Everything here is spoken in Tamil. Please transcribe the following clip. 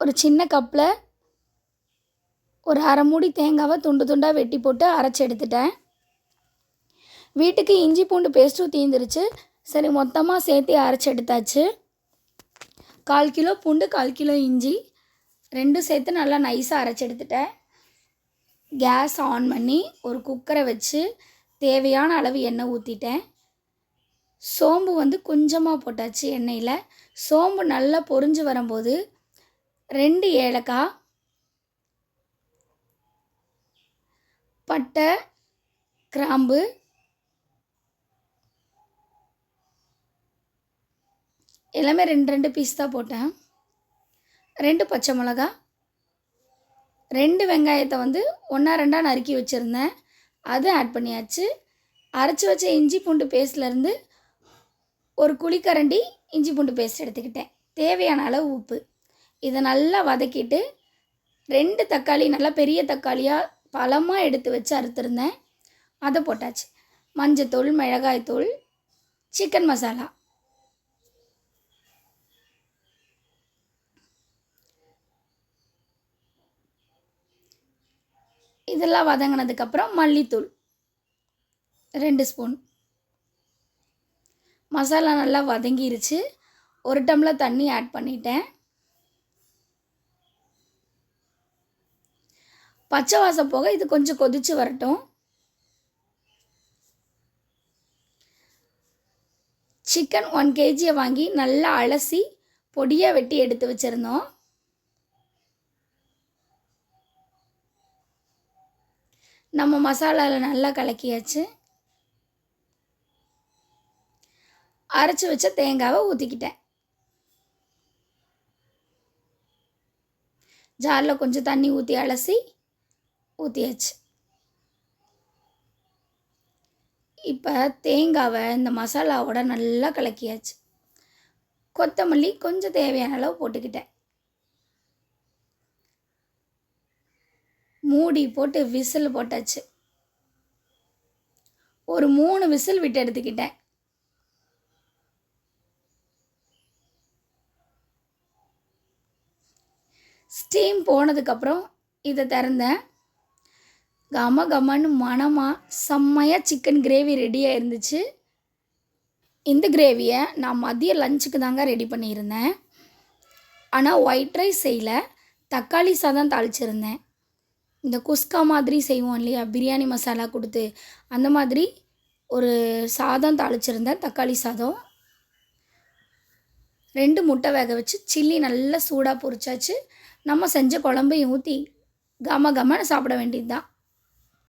ஒரு சின்ன கப்பில் ஒரு அரை மூடி தேங்காவை துண்டு துண்டாக வெட்டி போட்டு அரைச்சி எடுத்துட்டேன். வீட்டுக்கு இஞ்சி பூண்டு பேஸ்ட்டும் தீந்துருச்சு. சரி மொத்தமாக சேர்த்து அரைச்சி எடுத்தாச்சு. கால் கிலோ பூண்டு கால் கிலோ இஞ்சி ரெண்டும் சேர்த்து நல்லா நைஸாக அரைச்சி எடுத்துட்டேன். கேஸ் ஆன் பண்ணி ஒரு குக்கரை வச்சு தேவையான அளவு எண்ணெய் ஊற்றிட்டேன் சோம்பு வந்து கொஞ்சமாக போட்டாச்சு எண்ணெயில். சோம்பு நல்லா பொரிஞ்சு வரும்போது ரெண்டு ஏலக்காய் பட்டை கிராம்பு எல்லாமே ரெண்டு ரெண்டு பீஸ் தான் போட்டேன். ரெண்டு பச்சை மிளகா ரெண்டு வெங்காயத்தை வந்து ஒன்றா ரெண்டாக நறுக்கி வச்சுருந்தேன். அது ஆட் பண்ணியாச்சு. அரைச்சி வச்ச இஞ்சி பூண்டு பேஸ்ட்லேருந்து ஒரு குழிக்கரண்டி இஞ்சி பூண்டு பேஸ்ட் எடுத்துக்கிட்டேன். தேவையான அளவு உப்பு. இதை நல்லா வதக்கிட்டு ரெண்டு தக்காளி நல்லா பெரிய தக்காளியாக பழமாக எடுத்து வச்சு அறுத்துருந்தேன். அதை போட்டாச்சு. மஞ்சத்தூள் மிளகாய்த்தூள் சிக்கன் மசாலா இதெல்லாம் வதங்கினதுக்கப்புறம் மல்லித்தூள் ரெண்டு ஸ்பூன் மசாலா நல்லா வதங்கிருச்சு. ஒரு டம்ளர் தண்ணி ஆட் பண்ணிட்டேன். பச்சை வாசம் போக இது கொஞ்சம் கொதிச்சு வரட்டும். சிக்கன் ஒன் கேஜியை வாங்கி நல்லா அலசி பொடியாக வெட்டி எடுத்து வச்சுருந்தோம். நம்ம மசாலாவில் நல்லா கலக்கியாச்சு. அரைச்சி வச்ச தேங்காவை ஊற்றிக்கிட்டேன் ஜாரில் கொஞ்சம் தண்ணி ஊற்றி அலசி ஊற்றியாச்சு இப்போ தேங்காவை இந்த மசாலாவோட நல்லா கலக்கியாச்சு. கொத்தமல்லி கொஞ்சம் தேவையான அளவு போட்டுக்கிட்டேன். மூடி போட்டு விசில் போட்டாச்சு. ஒரு மூணு விசில் விட்டு எடுத்துக்கிட்டேன். ஸ்டீம் போனதுக்கப்புறம் இதை திறந்தேன். கம கமன்னு மணமாக செம்மையாக சிக்கன் கிரேவி ரெடியாக இருந்துச்சு இந்த கிரேவியை நான் மதிய லஞ்சுக்கு தாங்க ரெடி பண்ணியிருந்தேன். ஆனால் ஒயிட் ரைஸ் செய்யல. தக்காளி சாதம் தாளிச்சிருந்தேன். இந்த குஸ்கா மாதிரி செய்வோம் இல்லையா? பிரியாணி மசாலா கொடுத்து அந்த மாதிரி ஒரு சாதம் தாளிச்சிருந்தேன் தக்காளி சாதம். ரெண்டு முட்டை வேக வச்சு சில்லி நல்லா சூடாக பொரிச்சாச்சு. நம்ம செஞ்ச குழம்பையும் ஊற்றி கம கமன்னு சாப்பிட வேண்டியது தான்